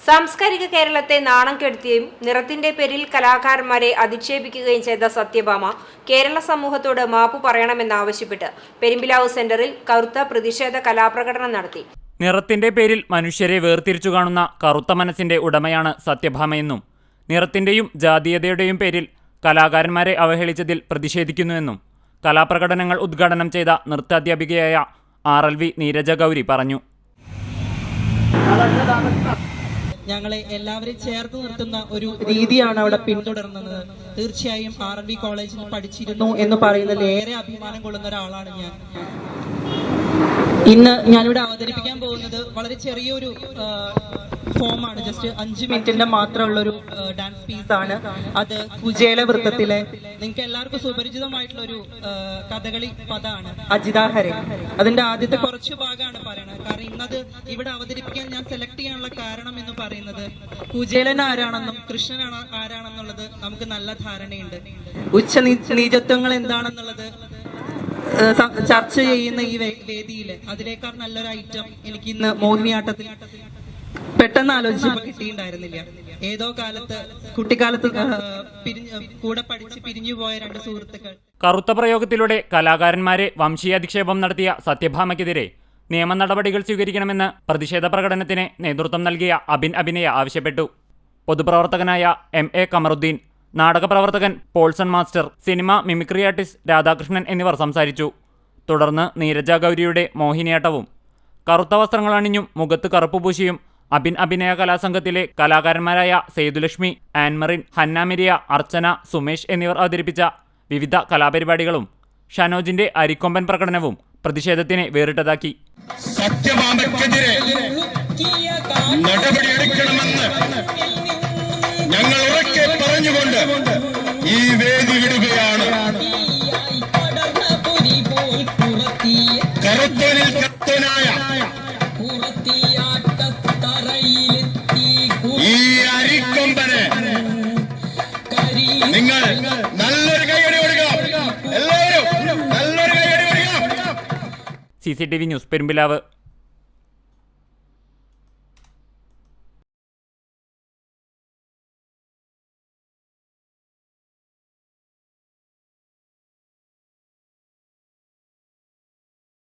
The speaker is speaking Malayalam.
സാംസ്കാരിക കേരളത്തെ നാണം കെടുത്തിയും നിറത്തിന്റെ പേരിൽ കലാകാരന്മാരെ അധിക്ഷേപിക്കുകയും ചെയ്ത സത്യഭാമ കേരള സമൂഹത്തോട് മാപ്പു പറയണമെന്നാവശ്യപ്പെട്ട് പെരുമ്പിലാവ് സെന്ററിൽ കറുത്ത പ്രതിഷേധ കലാപ്രകടനം നടത്തി. നിറത്തിന്റെ പേരിൽ മനുഷ്യരെ വേർതിരിച്ചു കാണുന്ന കറുത്ത മനസ്സിന്റെ ഉടമയാണ് സത്യഭാമയെന്നും നിറത്തിന്റെയും ജാതീയതയുടെയും പേരിൽ കലാകാരന്മാരെ അവഹേളിച്ചതിൽ പ്രതിഷേധിക്കുന്നുവെന്നും കലാപ്രകടനങ്ങൾ ഉദ്ഘാടനം ചെയ്ത നൃത്താധ്യാപികയായ R L V Neeraja Gauri പറഞ്ഞു. ഞങ്ങളെ എല്ലാവരെയും ചേർത്ത് നിർത്തുന്ന ഒരു രീതിയാണ് അവിടെ പിന്തുടർന്നത്. തീർച്ചയായും ആർ എൻ ബി കോളേജിൽ പഠിച്ചിരുന്നു എന്ന് പറയുന്നതിൽ ഏറെ അഭിമാനം കൊള്ളുന്ന ഒരാളാണ് ഞാൻ. ഇന്ന് ഞാനിവിടെ അവതരിപ്പിക്കാൻ പോകുന്നത് വളരെ ചെറിയൊരു ഫോമാണ് ജസ്റ്റ് അഞ്ച് മിനിറ്റിന്റെ മാത്രമുള്ള ഒരു ഡാൻസ് പീസ് ആണ്. അത് കുചേല വൃത്തത്തിലെ നിങ്ങൾക്ക് എല്ലാവർക്കും സുപരിചിതമായിട്ടുള്ള ഒരു കഥകളി പദമാണ് അജിതാഹരെ അതിന്റെ ആദ്യത്തെ കുറച്ച് ഭാഗമാണ് പറയുന്നത് കാരണം ഇന്നത് ഇവിടെ അവതരിപ്പിക്കാൻ ഞാൻ സെലക്ട് ചെയ്യാനുള്ള കാരണം എന്ന് പറയുന്നത് കുജേലൻ ആരാണെന്നും കൃഷ്ണൻ ആരാണെന്നുള്ളത് നമുക്ക് നല്ല ധാരണയുണ്ട്. ഉച്ച നീചത്വങ്ങൾ എന്താണെന്നുള്ളത് ചർച്ച ചെയ്യുന്ന ഈ വേദിയിൽ അതിലേക്കാൾ അതിനേക്കാൾ നല്ലൊരു ഐറ്റം എനിക്ക് ഇന്ന് മോഹിനിയാട്ടത്തിൽ പെട്ടെന്ന് ആലോചിച്ചപ്പോൾ കിട്ടിയിട്ടുണ്ടായിരുന്നില്ല. ഏതോ കാലത്ത് കുട്ടിക്കാലത്ത് കൂടെ പഠിച്ച് പിരിഞ്ഞു പോയ രണ്ട് സുഹൃത്തുക്കൾ. കറുത്ത പ്രയോഗത്തിലൂടെ കലാകാരന്മാരെ വംശീയാധിക്ഷേപം നടത്തിയ സത്യഭാമയ്ക്കെതിരെ നിയമ നടപടികൾ സ്വീകരിക്കണമെന്ന് പ്രതിഷേധ പ്രകടനത്തിന് നേതൃത്വം നൽകിയ അബിൻ അഭിനയ ആവശ്യപ്പെട്ടു. പൊതുപ്രവർത്തകനായ M A Kamaruddin നാടകപ്രവർത്തകൻ Paulson master cinema mimicry artist Radhakrishnan എന്നിവർ സംസാരിച്ചു. തുടർന്ന് നീരജ ഗൗരിയുടെ മോഹിനിയാട്ടവും കറുത്ത വസ്ത്രങ്ങളണിഞ്ഞും മുഖത്ത് കറുപ്പ് പൂശിയും അബിൻ അഭിനയ കലാസംഘത്തിലെ കലാകാരന്മാരായ സെയ്തുലക്ഷ്മി ആൻമറിൻ ഹന്നാമിരിയ അർച്ചന സുമേഷ് എന്നിവർ അവതരിപ്പിച്ച വിവിധ കലാപരിപാടികളും ഷനോജിന്റെ അരിക്കൊമ്പൻ പ്രകടനവും പ്രതിഷേധത്തിനെ വേറിട്ടതാക്കി. സത്യഭാമയ്ക്കെതിരെ ഞങ്ങൾ ഉറക്കെ ഈ വേദി വിടുകയാണ് കത്തനായ C C T V news Perumpilavu